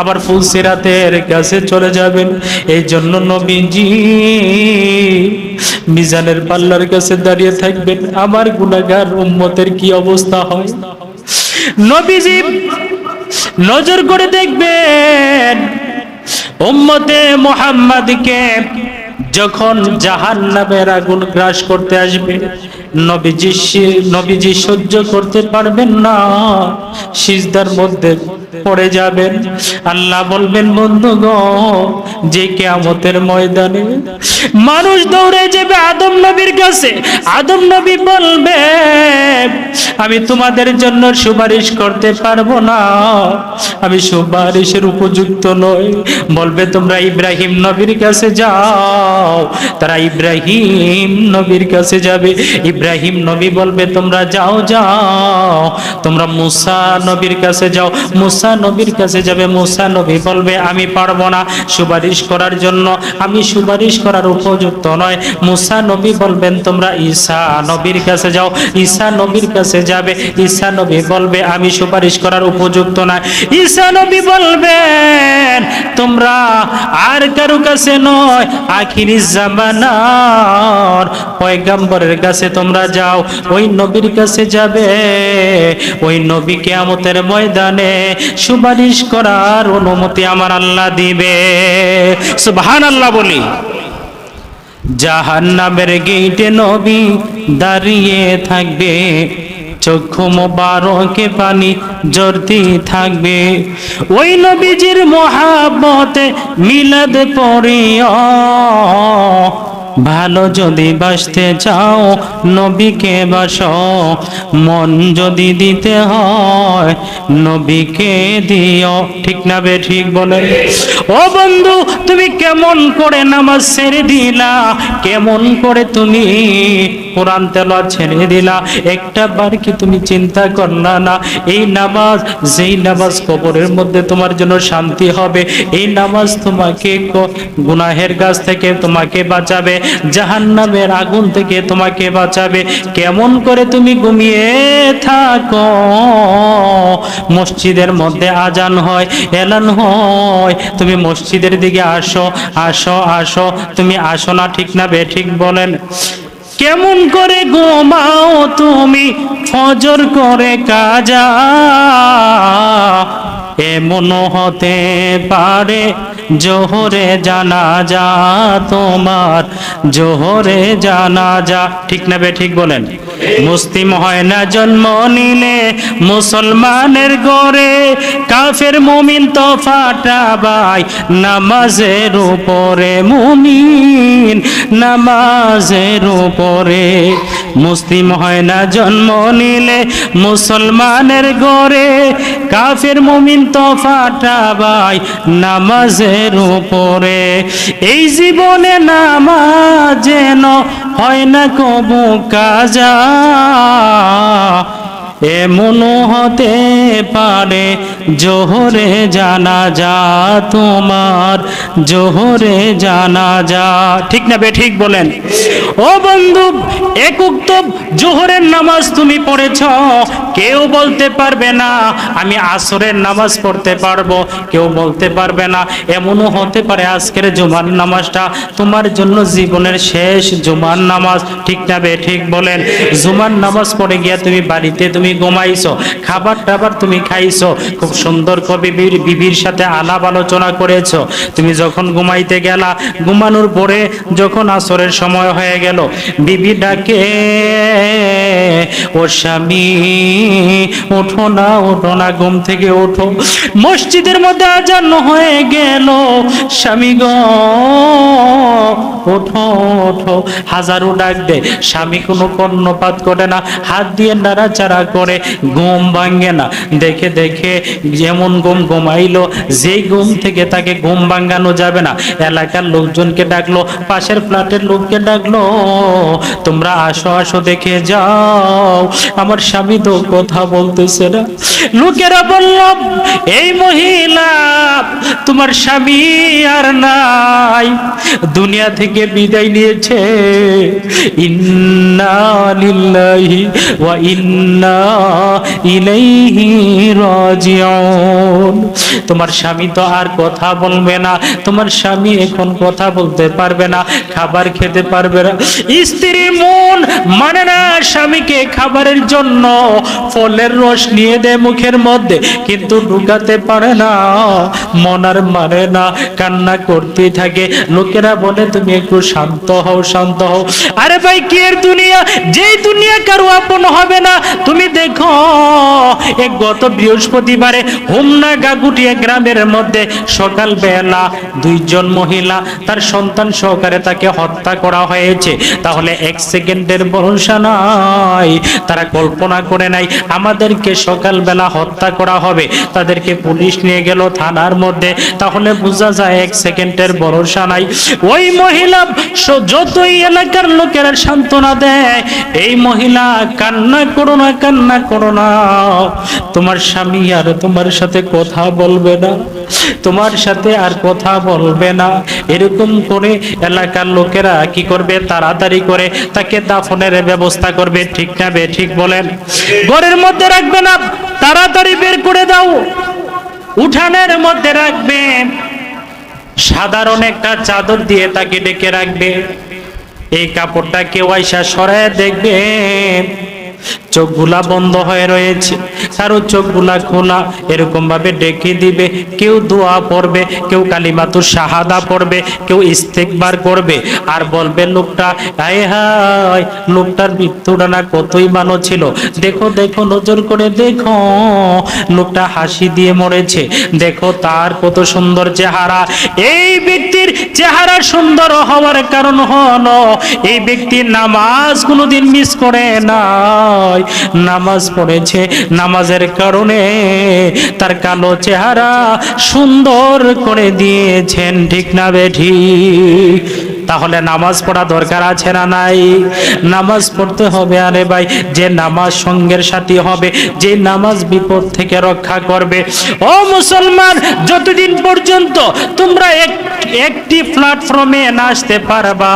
আবার ফুলসিরাতের কাছে চলে যাবেন। এই জন্য নবীজি মিজানের পাল্লার কাছে দাঁড়িয়ে থাকবেন। আমার গুনাহগার উম্মতের কি অবস্থা হয়? নবীজি নজর করে দেখবেন, উম্মতে মোহাম্মদকে যখন জাহান নামের আগুন গ্রাস করতে আসবে নবীজি নবীজি সহ্য করতে পারবেন না। সিজদার মধ্যে পড়ে যাবেন। আল্লাহ বলবেন বন্ধুগ যে কেয়ামতের ময়দানে মানুষ দৌড়ে যাবে আদম নবীর কাছে। আদম নবী বলবে আমি তোমাদের জন্য সুপারিশ করতে পারব না। আমি সুপারিশের উপযুক্ত নই। বলবে তোমরা ইব্রাহিম নবীর কাছে যাও। তারা ইব্রাহিম নবীর কাছে যাবে। ইব্রাহিম নবী বলবে, তোমরা যাও যাও। তোমরা মুসা নবীর কাছে যাও। মুসা নবীর কাছে যাবে। মুসা নবী বলবে, আমি পারব না সুপারিশ করার জন্য। আমি সুপারিশ করার উপযুক্ত নয়। মুসা নবী বলবেন, তোমরা ঈসা নবীর কাছে যাও। ঈসা নবীর কাছে যাবে। ঈসা নবী বলবে, আমি সুপারিশ করার উপযুক্ত নয় ঈসা নবী বলবেন, তোমরা আর কারও কাছে নয়, আখিরি জামানার পয়গাম্বরের কাছে তোমরা যাও, ওই নবীর কাছে যাবে। ওই নবী কেয়ামতের ময়দানে সুপারিশ করার অনুমতি আমার আল্লাহ দিবে। সুবহান আল্লাহ বলি। জাহান্নামের গেটে নবী দাঁড়িয়ে থাকবে। চক্ষু মোবারকে পানি জড়তি থাকবে। ওই নবীজির মহাব্বতে মিলাদ পড়িয়া ভালো যদি বাসতে চাও, নবীকে বাস। মন যদি দিতে হয়, নবীকে দিও। ঠিক না বে, ঠিক বলে? ও বন্ধু, তুমি কেমন করে নামাজ ছেড়ে দিলা? কেমন করে তুমি কোরআন তেলাওয়াত ছেড়ে দিলা। একটা বার কি তুমি চিন্তা করলা না, এই নামাজ, যেই নামাজ কবরের মধ্যে তোমার জন্য শান্তি হবে, এই নামাজ তোমাকে গুনাহের গাছ থেকে তোমাকে বাঁচাবে, জাহান্নামের আগুন থেকে তোমাকে বাঁচাবে। কেমন করে তুমি ঘুমিয়ে থাকো? মসজিদের মধ্যে আজান হয়, এলান হয়, তুমি মসজিদের দিকে আসো আসো আসো, তুমি আসো না ঠিক না বে ঠিক বলেন। কেমন করে ঘুমাও তুমি? ফজর করে কাজা। এমন হতে পারে জোহরে জানা যা তোমার, জোহরে জানা যা ঠিক না বে, ঠিক বলেন। মুসলিম হয় না জন্ম নিলে, মুসলমানের গড়ে কাফের মুমিন তো ফাটাবাই। নামাজের উপরে মুমিন, নামাজের উপরে মুসলিম হয় না, জন্ম নিলে মুসলমানের গড়ে কাফের মুমিন তো ফাটাবাই নামাজের উপরে। এই জীবনে নামাজ যেন হয় না, কবু কাজা এমন হতে পারে জোহরে জানা যা তোমার, জোহরে জানা যা ঠিক না ঠিক বলেন। ও বন্ধু একক তো জোহরের নামাজ তুমি পড়েছ, কেউ বলতে পারবে না, আমি আসরের নামাজ পড়তে পারব, কেউ বলতে পারবে না। এমনও হতে পারে আজকের জুমার নামাজটা তোমার জন্য জীবনের শেষ জুমার নামাজ। ঠিক না ঠিক বলেন। জুমার নামাজ পড়ে গিয়া তুমি বাড়িতে তুমি ঘুমাইছো খাবার টাবার তুমি খাইছো, খুব সুন্দর করে বিবির বিবির সাথে আলাপ আলোচনা করেছ। তুমি যখন ঘুমাইতে গেলা, ঘুমানোর পরে যখন আসরের সময় হয়ে গেল, বিবি ডাকে, ও স্বামী, ওঠো না ওঠো না, ঘুম থেকে ওঠো। মসজিদের মধ্যে আজান হয়ে গেল, স্বামী গো, ওঠো ওঠো। হাজারো ডাক দে স্বামী, কোনো কর্ণপাত করে না। হাত দিয়ে নাড়াচাড়া করে, ঘুম ভাঙ্গে না। দেখে দেখে যেমন ঘুম ঘুমাইলো, যেই ঘুম থেকে তাকে ঘুম ভাঙ্গানো যাবে না। এলাকার লোকজনকে ডাকলো, পাশের ফ্ল্যাটের লোককে ডাকলো, তোমরা আসো আসো, দেখে যাও। আমার স্বামী তো কথা বলতেছে না। লোকেরা বলল, এই মহিলা, তোমার স্বামী আর নাই। দুনিয়া থেকে বিদায় নিয়েছে। ইন্না লিল্লাহি ওয়া ইন্না ইলাইহি রাজিউন। তোমার স্বামী তো আর কথা বলবে না, তোমার স্বামী এখন কথা বলতে পারবে না, খাবার খেতে পারবে না। স্ত্রী মন মানে না স্বামীকে খাবারের জন্য ফলের রস নিয়ে দেয় মুখের মধ্যে, কিন্তু ঢুকাতে পারে না, মন আর মানে না, কান্না করতে থাকে। লোকেরা বলে, তুমি একটু শান্ত হও শান্ত হও। আরে ভাই, কি এর দুনিয়া? যেই দুনিয়া কারও আপন হবে না। তুমি দেখো এক গত বৃহস্পতিবারে হোমনা গাগুটিয়া গ্রামের মধ্যে সকাল বেলা দুইজন মহিলা তার সন্তান সহকারে তাকে হত্যা করা হয়েছে। তাহলে এক সেকেন্ডের ভরসা নাই। তারা কল্পনা করে নাই, আমাদেরকে সকালবেলা হত্যা করা হবে। তাদেরকে পুলিশ নিয়ে গেল থানার মধ্যে। তাহলে বোঝা যায় এক সেকেন্ডের ভরসা নাই। ওই মহিলা যতই এলাকার লোকেরা সান্ত্বনা দেয়, এই মহিলা কান্না করো না, কান্না করো না। তোমার স্বামী আর তোমার সাথে কথা বলবে না। তোমার সাথে আর কথা বলবে না। এরকম করে এলাকার লোকেরা কি করবে? তাড়াতাড়ি করে তাকে দাফনের ব্যবস্থা করবে। ঠিক না বে, ঠিক বলেন। ঘরের মধ্যে রাখবে না। তাড়াতাড়ি বের করে দাও। উঠানের মধ্যে রাখবে। সাধারণ একটা চাদর দিয়ে তাকে ডেকে রাখবে। এই কাপড়টা কেউ আইসা সরায় দেখবে। চোখগুলা বন্ধ হয়ে রয়েছে। কারও চোখগুলা খোলা, এরকম ভাবে ডেকে দিবে। কেউ দোয়া পড়বে, কেউ কালিমাতুর শাহাদা পড়বে, কেউ ইস্তেকবার করবে। আর বলবে, লোকটা, হায় হায়, লোকটার মৃত্যুটা না কতই ভালো ছিল। দেখো দেখো, নজর করে দেখো, লোকটা হাসি দিয়ে মরেছে। দেখো, তার কত সুন্দর চেহারা। এই ব্যক্তির চেহারা সুন্দর হওয়ার কারণ হলো, এই ব্যক্তি নামাজ কোনোদিন মিস করে নাই নামাজ পড়েছে নামাজের কারণে তার কালো চেহারা সুন্দর করে দিয়েছেন ঠিক না বেঠি তাহলে নামাজ পড়া দরকার আছে না নাই? নামাজ পড়তে হবে আরে ভাই, যে নামাজ সঙ্গের সাথী হবে, যে নামাজ বিপদ থেকে রক্ষা করবে। ও মুসলমান, যতদিন পর্যন্ত তোমরা এক, একটি প্ল্যাটফর্মে না আসতে পারবা,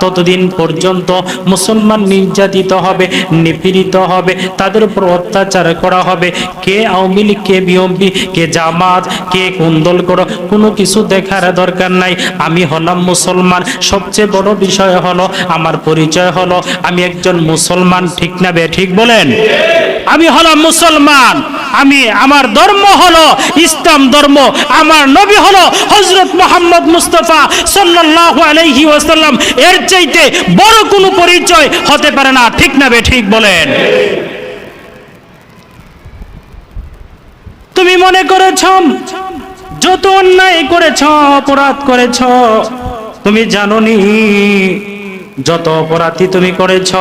ততদিন পর্যন্ত মুসলমান নির্যাতিত হবে, নিপীড়িত হবে, তাদের উপর অত্যাচার করা হবে। কে আওয়ামী লীগ, কে বিএমপি কে জামাত, কে কুন্দল করো, কোনো কিছু দেখার দরকার নাই। আমি হলাম মুসলমান সবচেয়ে বড় বিষয় হলো, আমার পরিচয় হলো, আমি একজন মুসলমান, ঠিক না বে, ঠিক বলেন? আমি হলাম মুসলমান, আমি, আমার ধর্ম হলো ইসলাম ধর্ম, আমার নবী হলো হজরত মোহাম্মদ মুস্তফা সাল্লাল্লাহু আলাইহি ওয়াসাল্লাম। এর চাইতে বড় কোনো পরিচয় হতে পারে না, ঠিক না বে, ঠিক বলেন? তুমি মনে করেছ, যত অন্যায় করেছ, অপরাধ করেছ তুমি জানোনি যত অপরাধী তুমি করেছ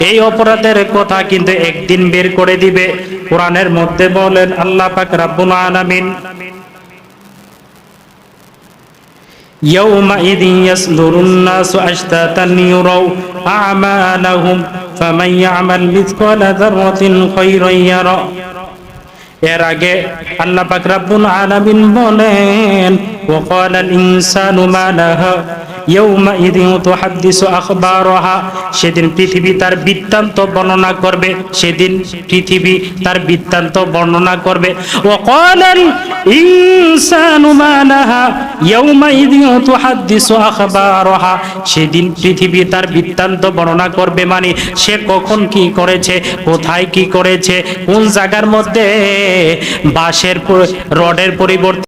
এই অপরাধের কথা কিন্তু একদিন বের করে দিবে কোরআনের মধ্যে বলেন আল্লাহ পাক রাব্বুল আলামিন يومئذ يصدر الناس أشتاتا يروا أعمالهم فمن يعمل مثقال ذرة خيرا يره এর আগে আল্লাহ পাক রাব্বুল আলামিন বলেন وقال الإنسان ما لها يومئذ تحدث أخبارها সেদিন পৃথিবী তার বৃত্তান্ত বর্ণনা করবে সেদিন পৃথিবী তার বৃত্তান্ত বর্ণনা করবে وقال ইনসানু মালাহা ইয়াউমাইদিন তুহাদ্দিসু আখবারহা। সেদিন পৃথিবী তার বৃত্তান্ত বর্ণনা করবে মানে সে কখন কি করেছে, কোথায় কি করেছে, কোন জায়গার মধ্যে বাসের রডের পরিবর্তে